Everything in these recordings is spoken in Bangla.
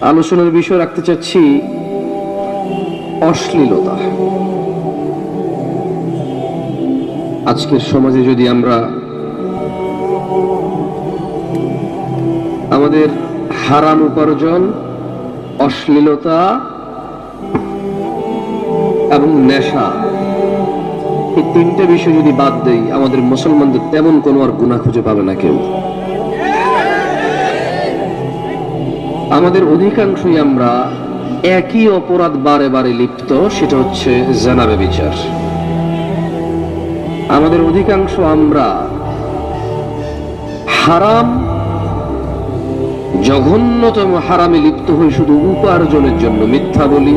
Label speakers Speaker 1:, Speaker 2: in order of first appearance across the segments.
Speaker 1: আলোচনার বিষয় রাখতে চাচ্ছি অশ্লীলতা। আজকের সমাজে যদি আমরা আমাদের হারাম উপার্জন, অশ্লীলতা এবং নেশা, এই তিনটে বিষয় যদি বাদ দেই, আমাদের মুসলমানদের তেমন কোনো আর গুণা খুঁজে পাবে না কেউ। আমাদের অধিকাংশই আমরা একই অপরাধ বারে বারে লিপ্ত, সেটা হচ্ছে জানাবে বিচার। আমাদের অধিকাংশ আমরা হারাম, জঘন্যতম হারামে লিপ্ত হই শুধু উপার্জনের জন্য, মিথ্যা বলি,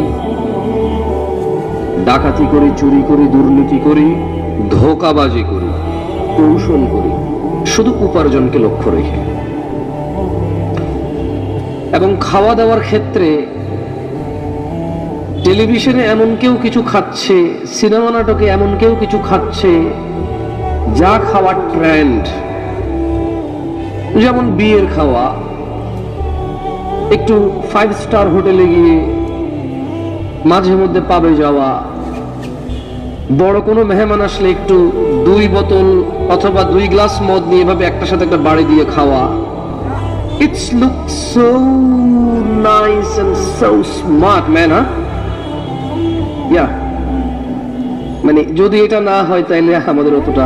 Speaker 1: ডাকাতি করি, চুরি করি, দুর্নীতি করি, ধোকাবাজি করি, কৌশল করি, শুধু উপার্জনকে লক্ষ্য রেখে। এবং খাওয়া দাওয়ার ক্ষেত্রে টেলিভিশনে এমন কেউ কিছু খাচ্ছে, সিনেমা নাটকে এমন কেউ কিছু খাচ্ছে, যা খাওয়ার ট্রেন্ড যেমন বিয়ের খাওয়া। একটু ফাইভ স্টার হোটেলে গিয়ে মাঝে মধ্যে পাবে যাওয়া। বড় কোনো মেহমান আসলে একটু দুই বোতল অথবা দুই গ্লাস মদ নিয়ে এভাবে একটার সাথে একটা বাড়ি দিয়ে খাওয়া। It's looked so nice and so smart, man, huh? Yeah. মানে যদি এটা না হয় তাহলে আমাদের অতটা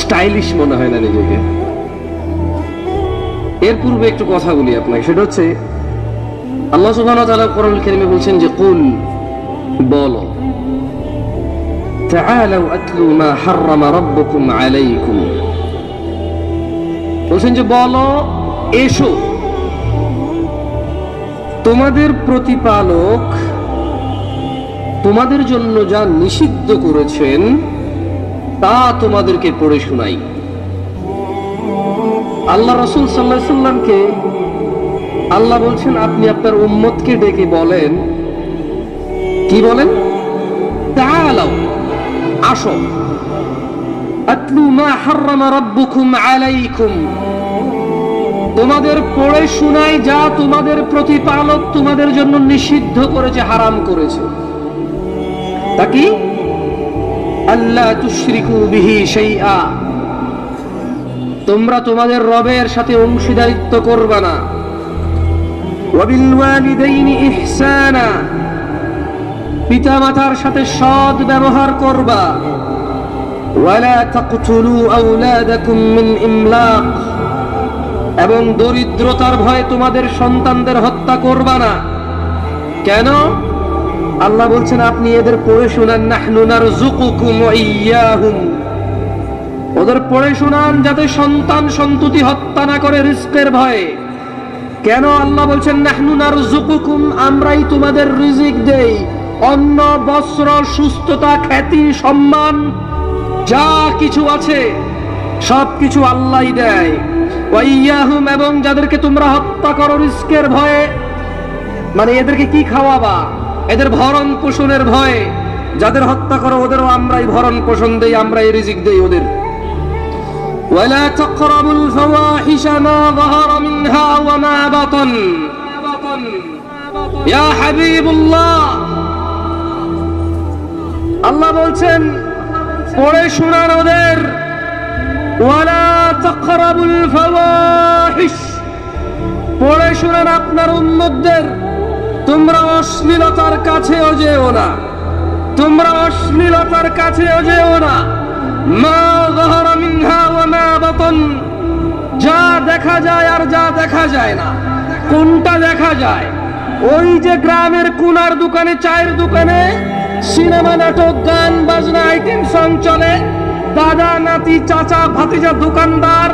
Speaker 1: স্টাইলিশ মনে হয় না নিজেকে এর পূর্বে একটু কথা বলি আপনাকে সেটা হচ্ছে আল্লাহ সুবহান ওয়া তাআলা কোরআনুল কারীমে বলছেন যে কুল বল তাআলাউ আতলু মা হাররামা রাব্বুকুম আলাইকুম বলছেন যে বলো এসো। তোমাদের প্রতিপালক তোমাদের জন্য যা নিষিদ্ধ করেছেন, তা তোমাদেরকে পড়ে শোনাই। আল্লাহ রসুল সাল্লাহ সাল্লামকে আল্লাহ বলছেন, আপনি আপনার উম্মতকে ডেকে বলেন। কি বলেন? তাআলাও আসো। আতলু মা হাররামা রাব্বুকুম আলাইকুম। তোমাদের পড়ে শোনাই যা তোমাদের প্রতিপালক তোমাদের জন্য নিষিদ্ধ করেছে, হারাম করেছে। তা কি? আল্লাহ তুশরিকু বিহি শাইআ। তোমরা তোমাদের রবের সাথে অংশীদারিত্ব করবা না। ইহসানা। পিতামাতার সাথে সৎ ব্যবহার করবা। ওয়ালা তাকতুলু আওলাদাকুম মিন ইমলাক। এবং দরিদ্রতার ভয়ে তোমাদের সন্তানদের হত্যা করবা না। কেন? আল্লাহ বলছেন, আপনি এদের পড়ে শোনান, নাহনু নারযুকুকুম ওয়া ইয়াহুম। ওদের পড়ে শোনান যাতে সন্তান সন্ততি হত্যা না করে রিস্কের ভয়ে। কেন? আল্লাহ বলছেন, নাহনু নারযুকুকুম, আমরাই তোমাদের রিজিক দেই। অন্ন, বস্ত্র, সুস্থতা, খ্যাতি, সম্মান, যা কিছু আছে সব কিছু আল্লাহই দেয়। ওয়াইয়াহুম এবং যাদেরকে তোমরা হত্যা করো রিস্কের ভয়ে মানে এদেরকে কি খাওয়াবা এদের ভরণ পোষণের ভয়ে যাদের হত্যা করো ওদেরও আমরাই ভরণ পোষণ দেই আমরাই রিজিক দেই ওদের ولا تقربوا الفواحش ما ظهر منها وما بطن يا حبيب الله আল্লাহ বলছেন পড়ে শোনান ওদের ওয়ালা তাকরাবুল ফাওয়াহিশ। পড়ে শোনান আপনার উম্মতদের, তোমরা অশ্লীলতার কাছেও যেও না। তোমরা অশ্লীলতার কাছেও যেও না। মা যাহারা মিনহা ওয়া মা বাতন, যা দেখা যায় আর যা দেখা যায় না। কোনটা দেখা যায়? ওই যে গ্রামের কুনার দোকানে, চায়ের দোকানে সিনেমা, নাটক, গান, বাজনা, আইটেম সং চলে। দাদা, নাতি, চাচা, ভাতিজা, দোকানদার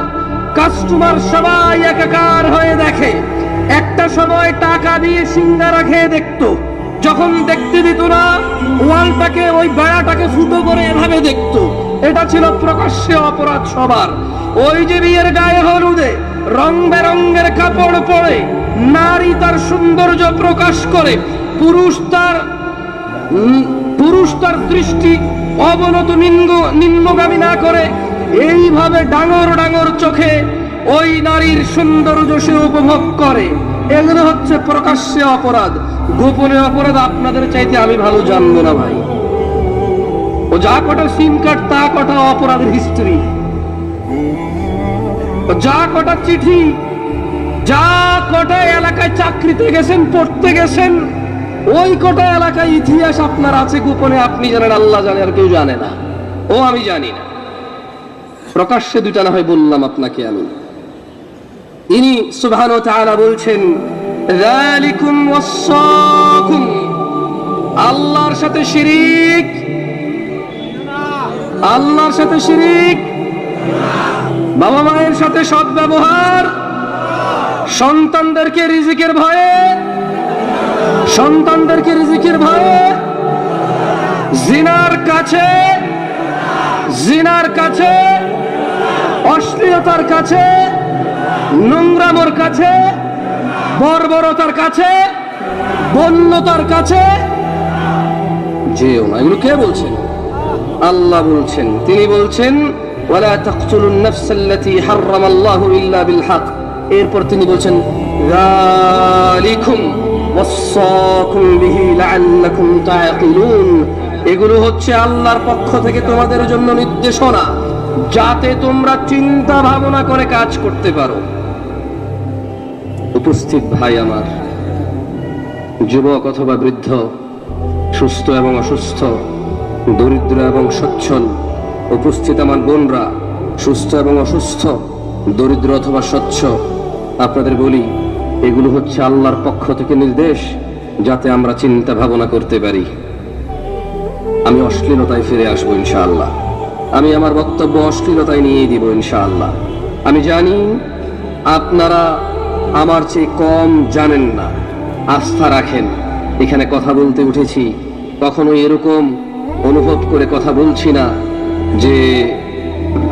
Speaker 1: কাস্টমার সবাই একাকার হয়ে দেখে। একটা সময় টাকা দিয়ে সিঙ্গারা খেয়ে দেখতো। যখন দেখতে দিত না, ওয়ালটাকে, ওই বেড়াটাকে ফুটো করে এভাবে দেখতো। এটা ছিল প্রকাশ্যে অপরাধ সবার। ওই যে বিয়ের গায়ে হলুদে রং বেরঙ্গের কাপড় পরে নারী তার সৌন্দর্য প্রকাশ করে, পুরুষ তার পুরুষ তার দৃষ্টি অবনত নিম্ন নিম্নগামী না করে এইভাবে ডাঙর ডাঙর চোখে ওই নারীর সৌন্দর্য সে উপভোগ করে। এগুলো হচ্ছে প্রকাশ্যে অপরাধ। গোপনে অপরাধ আপনাদের চাইতে আমি ভালো জানব না ভাই। ও যা কটা সিম কার্ড, তা কটা অপরাধের হিস্ট্রি। যা কটা চিঠি, যা কটা এলাকায় চাকরিতে গেছেন, পড়তে গেছেন ওই কটা এলাকায় ইতিহাস আপনার আছে গোপনে, আপনি জানেন, আল্লাহ জানে, আর কেউ জানে না। ও, আমি জানি না। প্রকাশ্যে দুটা না হয় বললাম আপনাকে আমি। ইনি সুবহান ও তাআলা বলছেন আল্লাহর সাথে শিরিক। আল্লাহর সাথে শিরিক। বাবা মায়ের সাথে সৎ ব্যবহার সন্তানদেরকে রিজিকের ভয়ে সন্তানদেরকে রিজিকের ভয়ে জিনার কাছে জিনার কাছে, অশ্লীলতার কাছে, নোংরামোর কাছে, বর্বরতার কাছে, বন্যতার কাছে, যেও না। এগুলো কে বলছেন? আল্লাহ বলছেন। তিনি বলছেন, ওয়ালা তাকতুলুন নাফসাল্লাতী হারামাল্লাহু ইল্লা বিল হক। এরপর তিনি বলছেন যালিকুম ওয়াসাকুম বিহি লাআল্লাকুম এগুলো হচ্ছে আল্লাহর পক্ষ থেকে তোমাদের জন্য নির্দেশনা, যাতে তোমরা চিন্তা ভাবনা করে কাজ করতে পারো। উপস্থিত ভাই আমার, যুবক অথবা বৃদ্ধ, সুস্থ এবং অসুস্থ, দরিদ্র এবং সচ্ছল, উপস্থিত আমার বোনরা, সুস্থ এবং অসুস্থ, দরিদ্র অথবা স্বচ্ছ, আপনাদের বলি এগুলো হচ্ছে আল্লাহর পক্ষ থেকে নির্দেশ, যাতে আমরা চিন্তা ভাবনা করতে পারি। আমি অশ্লীলতায় ফিরে আসব ইনশাআল্লাহ। আমি আমার বক্তব্য অশ্লীলতায় নিয়ে দিব ইনশাআল্লাহ। আমি জানি আপনারা আমার চেয়ে কম জানেন না, আস্থা রাখেন। এখানে কথা বলতে উঠেছি কখনো এরকম অনুভব করে কথা বলছি না যে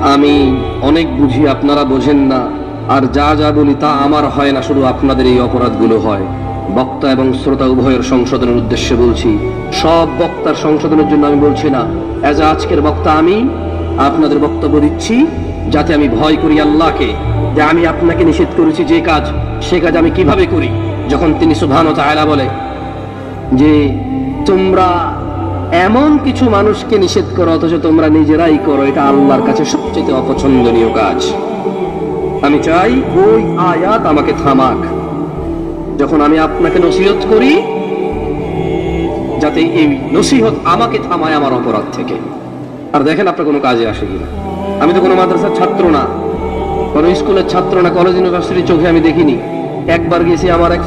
Speaker 1: আমি অনেক বুঝি আপনারা বোঝেন না। আর যা যা বলি তা আমার হয় না, শুধু আপনাদের এই অপরাধগুলো হয়। বক্তা এবং শ্রোতা উভয়ের সংশোধনের উদ্দেশ্যে বলছি, সব বক্তার সংশোধনের জন্য আমি বলছি না অ্যাজ আজকের বক্তা আমি আপনাদের বক্তব্য দিচ্ছি, যাতে আমি ভয় করি আল্লাহকে, যে আমি আপনাকে নিষেধ করেছি যে কাজ, সে কাজ আমি কীভাবে করি? যখন তিনি ও তাআলা বলে, যে তোমরা এমন কিছু মানুষকে নিষেধ করো, অথচ তোমরা নিজেরাই করো, এটা আল্লাহর কাছে সবচেয়ে অপছন্দনীয় কাজ। আমি চাই ওই আয়াত আমাকে থামাক। যখন আমি আপনাকে নসিহত করি, যাতে এই নসিহত আমাকে থামায় আমার অপরাধ থেকে। আর দেখেন আপনার কোনো কাজে আসে কিনা। আমি তো কোনো মাদ্রাসার ছাত্র না। কোনো স্কুলের ছাত্র না, কলেজ, ইউনিভার্সিটির চোখে আমি দেখিনি। একবার গেছি, আমার এক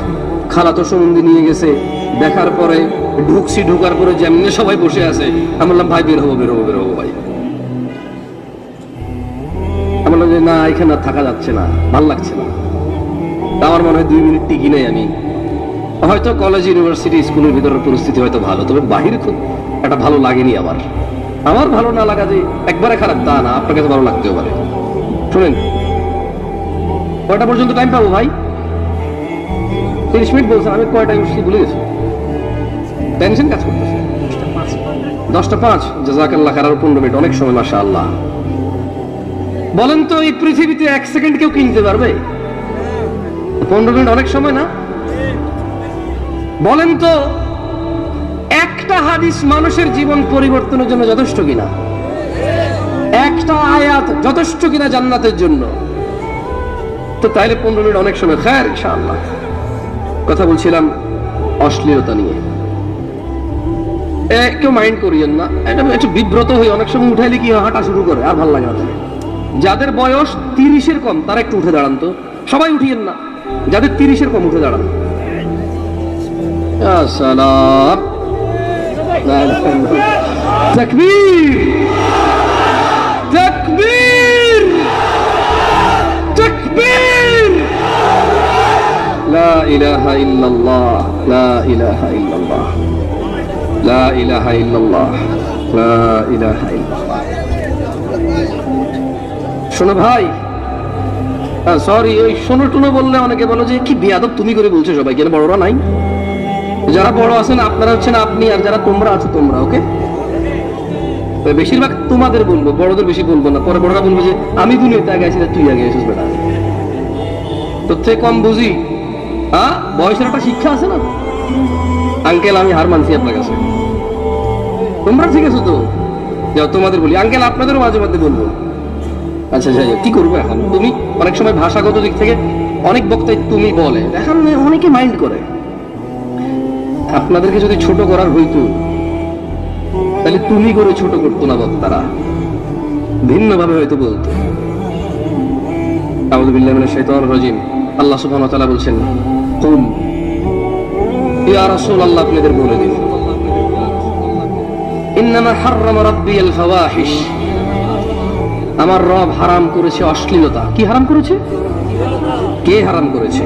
Speaker 1: খালাতো সম্বন্ধে নিয়ে গেছে। দেখার পরে ঢুকছি, ঢুকার পরে যেমনি সবাই বসে আছে, আমি বললাম, ভাই, বের হব বের হব বের হব, ভাই। বললাম যে, না, এখানে আর থাকা যাচ্ছে না, ভালো লাগছে না। আমার মনে হয় দুই মিনিট টিকি নেই আমি। হয়তো কলেজ ইউনিভার্সিটি স্কুলের ভিতরের পরিস্থিতি হয়তো ভালো, তবে বাহির খুব একটা ভালো লাগেনি আমার। আমার ভালো না লাগা যে একবারে খারাপ, তা না আপনার কাছে ভালো লাগতেও পারে। শুনেন, কয়টা পর্যন্ত টাইম পাবো ভাই? তিরিশ মিনিট বলছেন, আমি কয়টা ইউনিভার্সিটি ভুলে গেছি? টেনশন কাজ করতেছে। দশটা পাঁচ। জাজাকাল্লাহ খারাপ পনেরো মিনিট, অনেক সময় মাসা আল্লাহ বলেন তো, এই পৃথিবীতে এক সেকেন্ড কেউ কিনতে পারবে? পনেরো মিনিট অনেক সময় না? বলেন তো, একটা হাদিস মানুষের জীবন পরিবর্তনের জন্য যথেষ্ট কিনা? একটা আয়াত যথেষ্ট কিনা জান্নাতের জন্য? তো তাইলে পনেরো মিনিট অনেক সময়। খায় ইনশাআল্লাহ। কথা বলছিলাম অশ্লীলতা নিয়ে। কেউ মাইন্ড করিয়েন না। এটা একটু বিব্রত হয়ে অনেক সময় উঠাইলে কি হাঁটা শুরু করে, আর ভালো লাগে না। যাদের বয়স তিরিশের কম, তারা একটু উঠে দাঁড়ান তো। সবাই উঠিয়েন না। যাদের তিরিশের কম, উঠে দাঁড়ান। তকবীর। লা ইলাহা লা ইলাহা ইল্লাল্লাহ। লা ইলাহা ইল্লাল্লাহ। লা ইলাহা ইল্লাল্লাহ। শোনো ভাই। সরি ওই শোনো টুনো বললে অনেকে বলো যে, কি বিয়াদব তুমি করে বলছো সবাই কেন বড়রা নাই? যারা বড় আছেন, আপনারা হচ্ছেন আপনি, আর যারা তোমরা আছো, তোমরা ওকে বেশিরভাগ তোমাদের বলব, বড়দের বেশি বলব না। পরে বড়রা বলব যে, আমি দুনিয়াতে আগে আছি তুই আগে এসেছিস বেটা। তোর থেকে কম বুঝি। হ্যাঁ বয়সের একটা শিক্ষা আছে না? আঙ্কেল, আমি হার মানছি আপনার কাছে। তোমরা ঠিক আছো তো তোমাদের বলি। আঙ্কেল, আপনাদেরও মাঝে মাঝে বলব। আচ্ছা যাই কি করব এখন? তুমি অনেক সময় ভাষাগত দিক থেকে অনেক বক্তাই তুমি বলে। এখন অনেকে মাইন্ড করে। আপনাদেরকে যদি ছোট করার হইতো, তাহলে তুমি করে ছোট করতো না বক্তারা। ভিন্নভাবে হয়তো বলতো। আউযু বিল্লাহি মিনাশ আল্লাহ সুবহানাহু বলছেন কুল ইয়া আপনাদের বলে দিন। ইন্নামা হাররামা রাব্বিয়াল ফাওয়াহিশ। আমার রব হারাম করেছে অশ্লীলতা। কি হারাম করেছে? কে হারাম করেছে?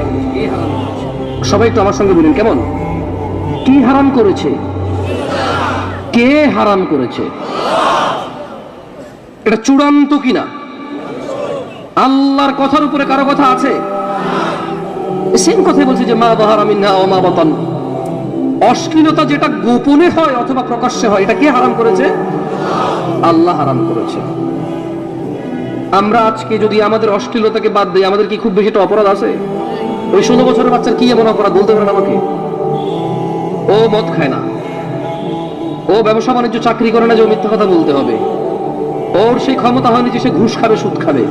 Speaker 1: সবাই একটু আমার সঙ্গে বলুন, কেমন? কি হারাম করেছে? কে হারাম করেছে? এটা চূড়ান্ত কিনা? আল্লাহর কথার উপরে কারও কথা আছে? সেম কথাই বলছে যে মা বাহার আমি না মা বাতান। অশ্লীলতা যেটা গোপনে হয় অথবা প্রকাশ্যে হয়, এটা কে হারাম করেছে? আল্লাহ হারাম করেছে। আমরা আজকে যদি আমাদের অশ্লীলতাকে বাদ দিই, আমাদের কি খুব বেশি একটা অপরাধ আছে? ওই ষোলো বছরের বাচ্চার কি এমন অপরাধ বলতে পারেন আমাকে? ও মদ খায় না। ও ব্যবসা বাণিজ্য, চাকরি করে না যে মিথ্যা কথা বলতে হবে। ওর সেই ক্ষমতা হয়নি যে সে ঘুষ খাবে, সুদ খাবে।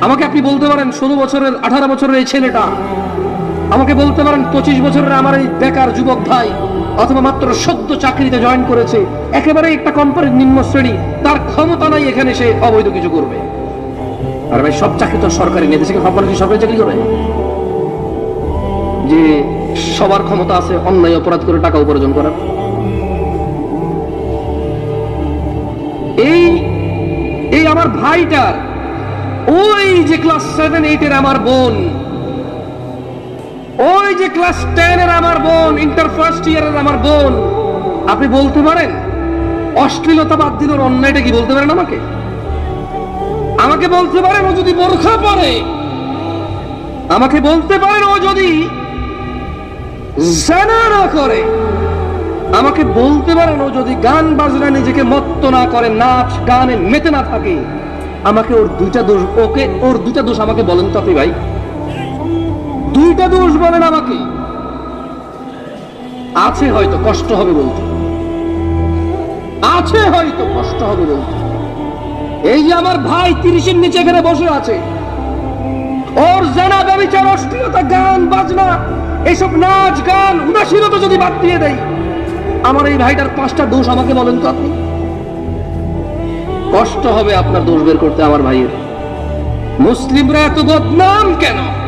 Speaker 1: আমাকে আপনি বলতে পারেন, ষোলো বছরের, আঠারো বছরের এই ছেলেটা, আমাকে বলতে পারেন, পঁচিশ বছরের আমার এই বেকার যুবক ভাই অথবা মাত্র সদ্য চাকরিতে জয়েন করেছে একেবারে একটা কোম্পানির নিম্ন শ্রেণি, তার ক্ষমতা নাই এখানে সে অবৈধ কিছু করবে। আর ভাই, সব চাকরি তো সরকারি নেই দেশে কি সব মানুষ কি সরকারি চাকরি করে? যে সবার ক্ষমতা আছে, অন্যায় অপরাধ করে টাকা উপার্জন করার। এই এই আমার ভাইটার, ওই যে ক্লাস সেভেন এইটের আমার বোন ওই যে ক্লাস টেন এর আমার বোন ইন্টার ফার্স্ট ইয়ারের আমার বোন, আপনি বলতে পারেন? অশ্লীলতা বাদ দিল অন্যায়টা কি বলতে পারেন আমাকে? আমাকে বলতে পারেন ও যদি বোরখা পরে। আমাকে বলতে পারেন ও যদি জানা না করে। আমাকে বলতে পারেন ও যদি গান বাজনা নিজেকে মত্ত না করে, নাচ, গানে মেতে না থাকে। আমাকে ওর দুইটা দোষ, ওকে, ওর দুইটা দোষ আমাকে বলেন তো আপনি ভাই। দুইটা দোষ বলেন আমাকে। আছে হয়তো কষ্ট হবে বলতে। আছে হয়তো কষ্ট হবে বলতে। এই যে আমার ভাই তিরিশের নিচে এখানে বসে আছে। ওর জানা ব্যবচার, অশ্লীলতা, গান, বাজনা, এসব নাচ, গান, উদাসীনতা যদি বাদ দিয়ে দেয় আমার এই ভাইটার পাঁচটা দোষ আমাকে বলেন তো আপনি। কষ্ট হবে আপনার দোষ বের করতে আমার ভাইয়ের। মুসলিমরা এত বদনাম কেন?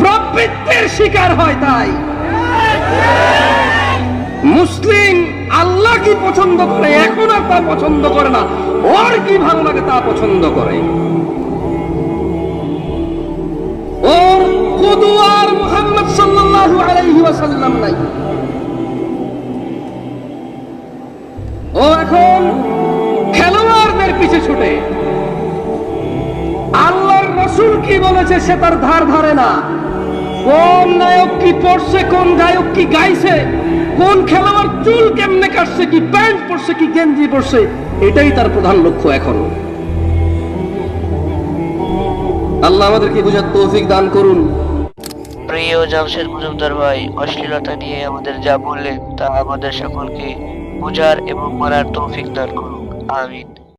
Speaker 1: প্রবৃত্তির শিকার হয় তাই। মুসলিম আল্লাহ কি পছন্দ করে, এখন আর তা পছন্দ করে না। ওর কি ভালো লাগে তা পছন্দ করে। ওর কুদুয়ার মুহাম্মদ সাল্লাল্লাহু আলাইহি ওয়াসাল্লাম নাই। ও এখন খেলোয়াড়দের পিছে ছুটে। আল্লাহর রসুল কি বলেছে সে তার ধার ধারে না। কোন নায়ক কি পড়ছে, কোন গায়ক কি গাইছে, কোন খেলোয়াড় চুল কেমনে কাটছে, কি প্যান্ট পরছে, কি গেঞ্জি পরছে, এটাই তার প্রধান লক্ষ্য এখন। আল্লাহ আমাদেরকে বুঝার তৌফিক দান করুন।
Speaker 2: প্রিয় জামশেদ মজুমদার ভাই, অশ্লীলতা নিয়ে আমাদের যা বললেন, তা আমাদের সকলকে বোঝার এবং মারার তৌফিক দান করুন। আমিন।